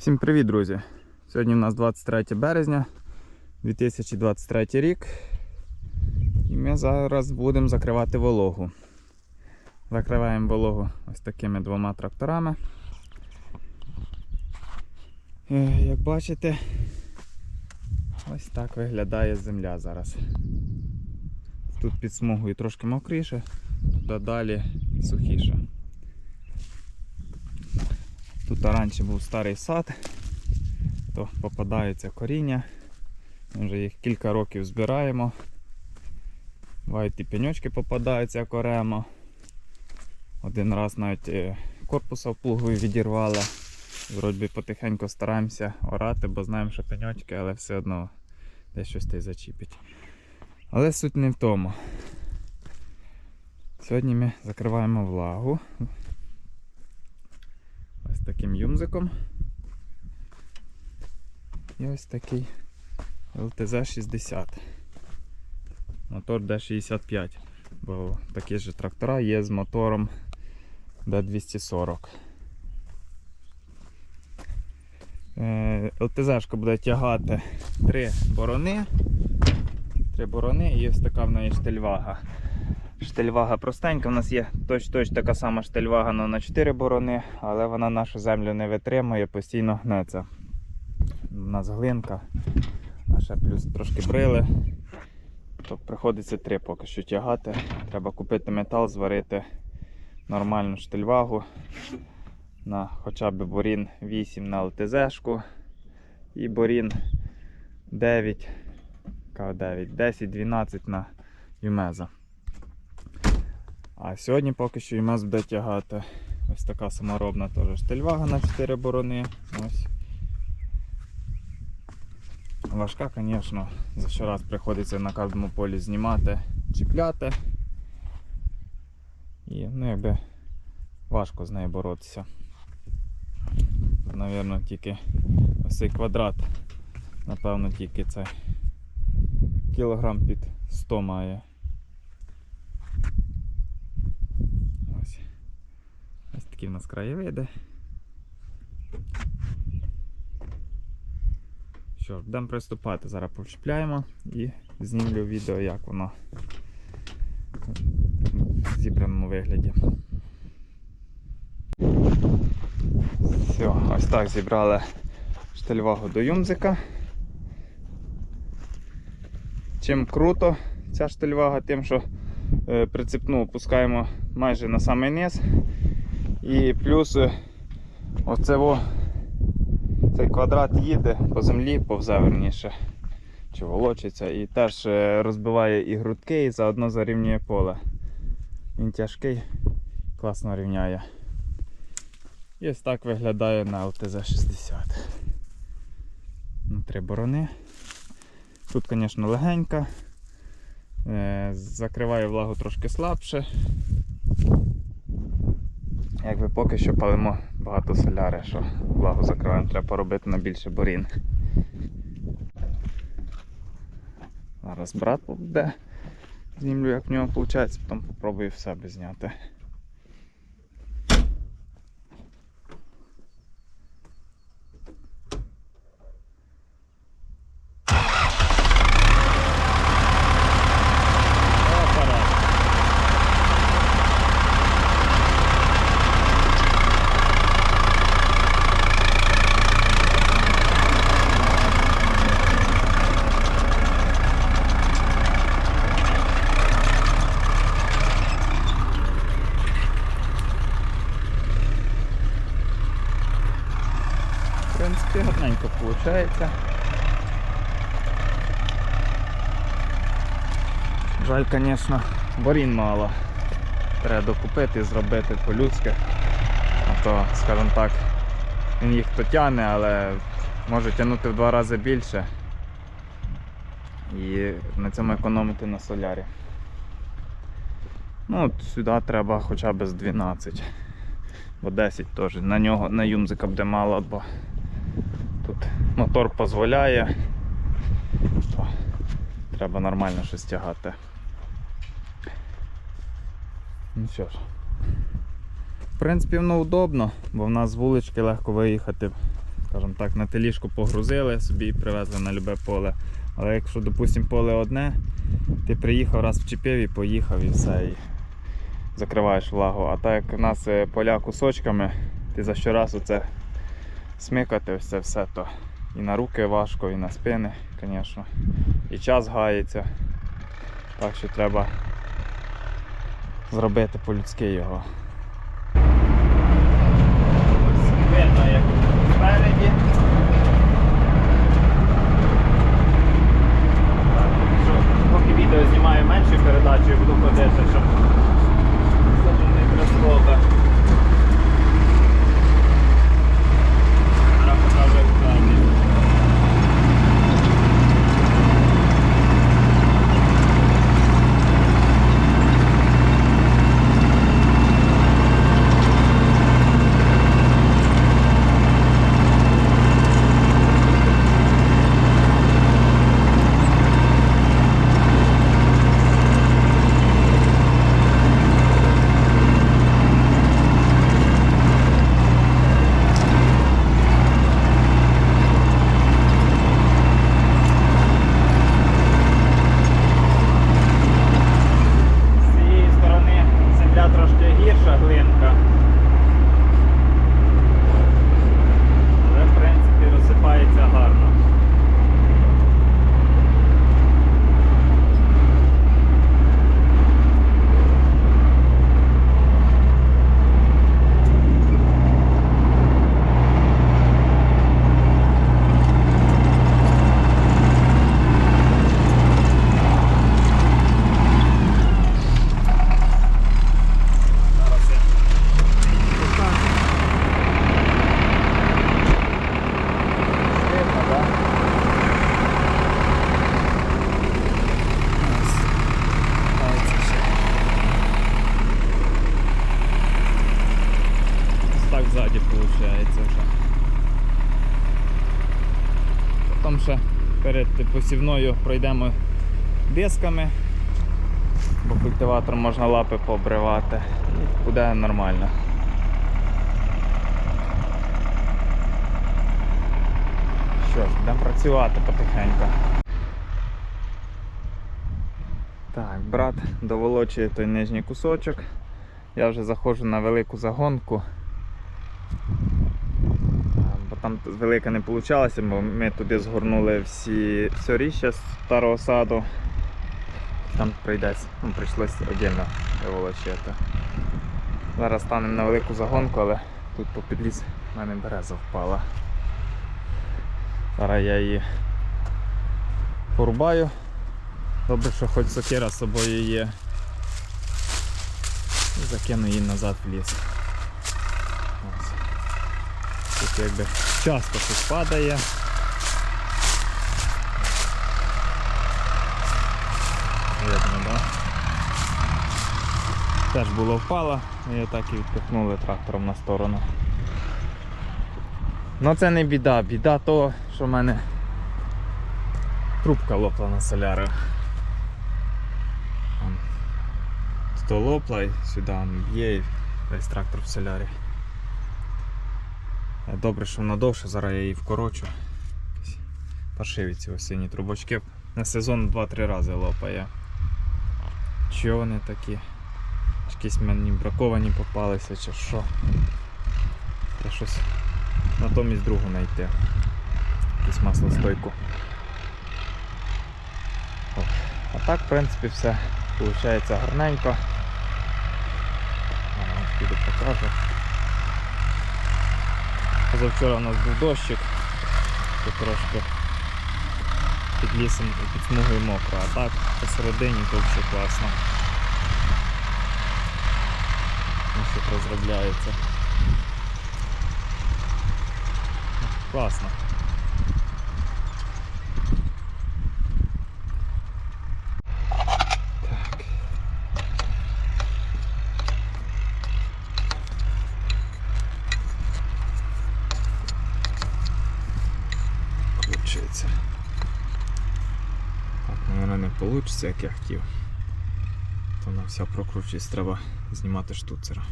Всім привіт, друзі! Сьогодні у нас 23 березня 2023 рік. І ми зараз будемо закривати вологу. Закриваємо вологу ось такими двома тракторами. Е, Як бачите, ось так виглядає земля зараз. Тут під смугою трошки мокріше, туди далі сухіше. Тут раніше був старий сад, то попадається коріння. Ми вже їх кілька років збираємо. Бувають і пеньочки попадаються окремо. Один раз навіть е, корпуса в плугою відірвали. Вроді потихеньку стараємося орати, бо знаємо, що пеньочки, але все одно десь щось та зачіпить. Але суть не в тому. Сьогодні ми закриваємо влагу таким юмзиком. І ось такий ЛТЗ-60. Мотор D65. Бо такі ж трактора є з мотором D240. Е, ЛТЗ буде тягати три борони. Три борони і ось така в неї штельвага. Штельвага простенька, у нас є точ-точ така сама штельвага но на 4 борони, але вона нашу землю не витримує, постійно гнеться. У нас глинка, а ще плюс трошки брили. То приходиться три поки що тягати. Треба купити метал, зварити нормальну штельвагу на хоча б борін 8 на ЛТЗ-шку і борін 9, К9, 10-12 на Юмеза. А сьогодні поки що ЮМЕЗ буде тягати ось така саморобна теж штельвага на 4 борони. Ось. Важка, звісно, за щораз приходиться на кожному полі знімати, чіпляти. І ну, якби важко з нею боротися. Навірно, тільки ось цей квадрат, напевно, тільки цей кілограм під 100 має. Ось. Ось такі в нас краєвиди. Що будемо приступати. Зараз повчіпляємо і знімлю відео, як воно в зібраному вигляді. Все, ось так зібрали штельвагу до юмзика. Чим круто ця штельвага, тим, що е, прицепну опускаємо майже на самий низ. І плюс е, оце во, цей квадрат їде по землі, повзе верніше, чи волочиться, і теж е, розбиває і грудки, і заодно зарівнює поле. Він тяжкий, класно рівняє. І ось так виглядає на ЛТЗ-60. Ну, Три борони. Тут, звісно, легенька. Е, Закриває влагу трошки слабше. Якби поки що палимо багато соляри, що влагу закриваємо, треба поробити на більше борін. Зараз брат буде. Знімлю, як в нього виходить, потім спробую в себе зняти. В принципі, гарненько виходить. Жаль, звісно, борін мало. Треба докупити, зробити по-людськи. А то, скажімо так, він їх то тягне, але може тягнути в два рази більше. І на цьому економити на солярі. Ну от сюди треба хоча б з 12. Бо 10 теж. На нього на юмзика буде мало, бо тут мотор дозволяє. То треба нормально щось тягати. Ну що ж. В принципі, воно удобно, бо в нас з вулички легко виїхати скажімо так, на теліжку погрузили собі і привезли на любе поле. Але якщо, допустимо, поле одне, ти приїхав, раз вчепив і поїхав і все. І закриваєш влагу. А так як у нас е, поля кусочками, ти за щораз оце смикати це все, то і на руки важко, і на спини, звісно. І час гається. Так що треба зробити по-людськи його. Ось видно, як спереді. Поки відео знімаю меншою передачею, буду ходити, щоб не прислоби. Перед посівною пройдемо дисками бо культиватором можна лапи пообривати. І буде нормально. Що ж, будемо працювати потихеньку. Так, брат доволочує той нижній кусочок. Я вже заходжу на велику загонку. Велика не вийшло, бо ми туди згорнули всі все ріще з старого саду. Там прийдеться, ну, прийшлося віддільно виволочити. Зараз станемо на велику загонку, але тут по підліз в мене береза впала. Зараз я її порубаю. Добре, що хоч сокира з собою є. І закину її назад в ліс. Ось. Тут якби часто щось падає. Видно, да? Теж було впало, і так і відпихнули трактором на сторону. Ну це не біда, біда того, що в мене трубка лопла на солярі. Там То лопла сюди б'є весь трактор в солярі. Е, Добре, що вона довше, зараз я її вкорочу. Паршиві ці осінні трубочки. На сезон 2-3 рази лопає. Чого вони такі? Якісь мені браковані попалися чи що. Треба щось натомість другу знайти. Якусь маслостойку. О. А так, в принципі, все виходить гарненько. Піду покажу. Позавчора у нас був дощик, то трошки під лісом під смугою мокро, а так посередині то все класно. Ну, розробляється. Класно. Так. Получається. Так, не як я хотів. То на вся прокручість треба знімати штуцера.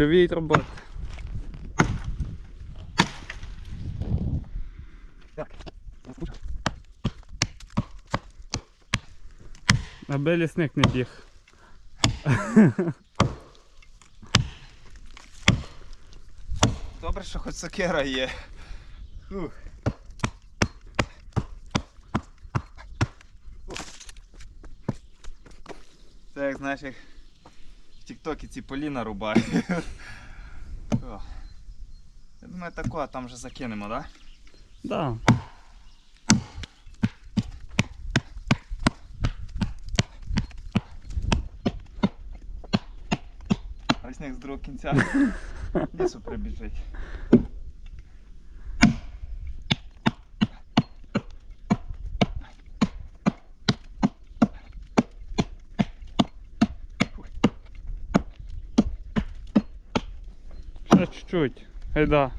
Польові роботи. Аби лісник не біг. Добре, що хоч сокира є. Фух. Це як знаєш, як в Тіктокі ці поліна рубає. Я думаю, тако, там вже закинемо, так? Да? Да. А сніг з другого кінця лісу прибіжить. Ще чуть-чуть. Гайда.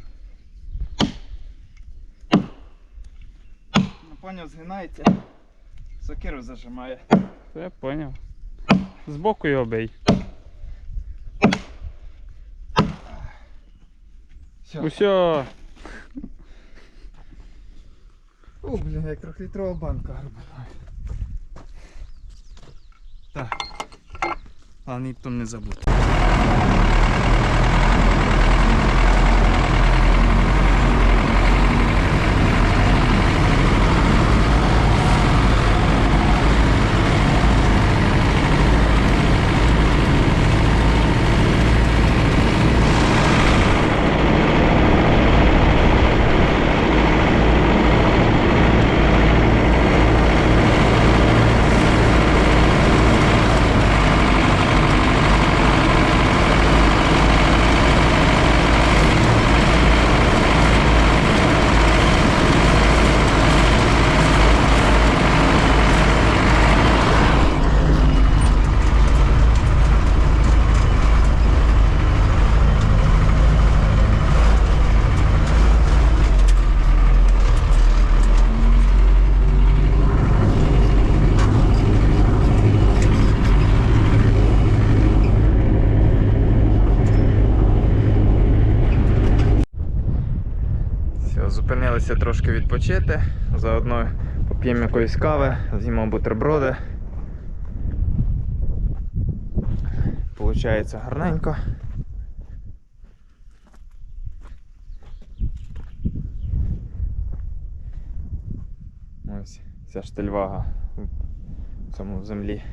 Ну, поняв, згинається. Сокиру зажимає. Це поняв. Збоку його бий. Все. Усьо. О, блін, як трьохлітрова банка гарбана. Так. Головне то не забути. Все, зупинилися трошки відпочити. Заодно поп'ємо якоїсь кави, з'їмо бутерброди. Получається гарненько. Ось ця штельвага в цьому землі.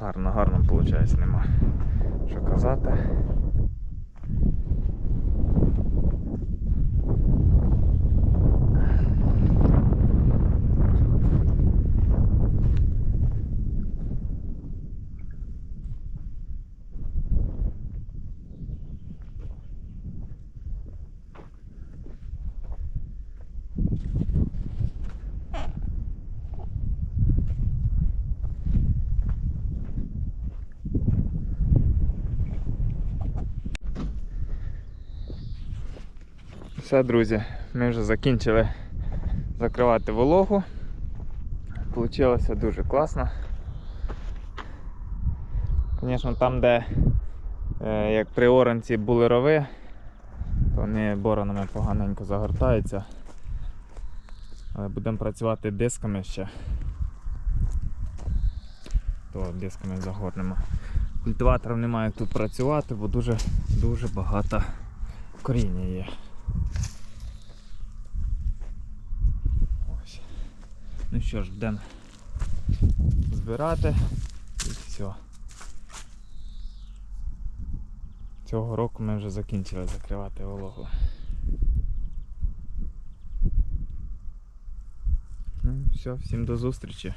Гарно, гарно виходить, нема що казати. Все, друзі, ми вже закінчили закривати вологу. Получилося дуже класно. Звісно, там, де е, як при оранці були рови, то вони боронами поганенько загортаються. Але будемо працювати дисками ще. То дисками загорнемо. Культиватором немає тут працювати, бо дуже дуже багато коріння є. Ось. Ну що ж, будемо збирати і все. Цього року ми вже закінчили закривати вологу. Ну, все, всім до зустрічі.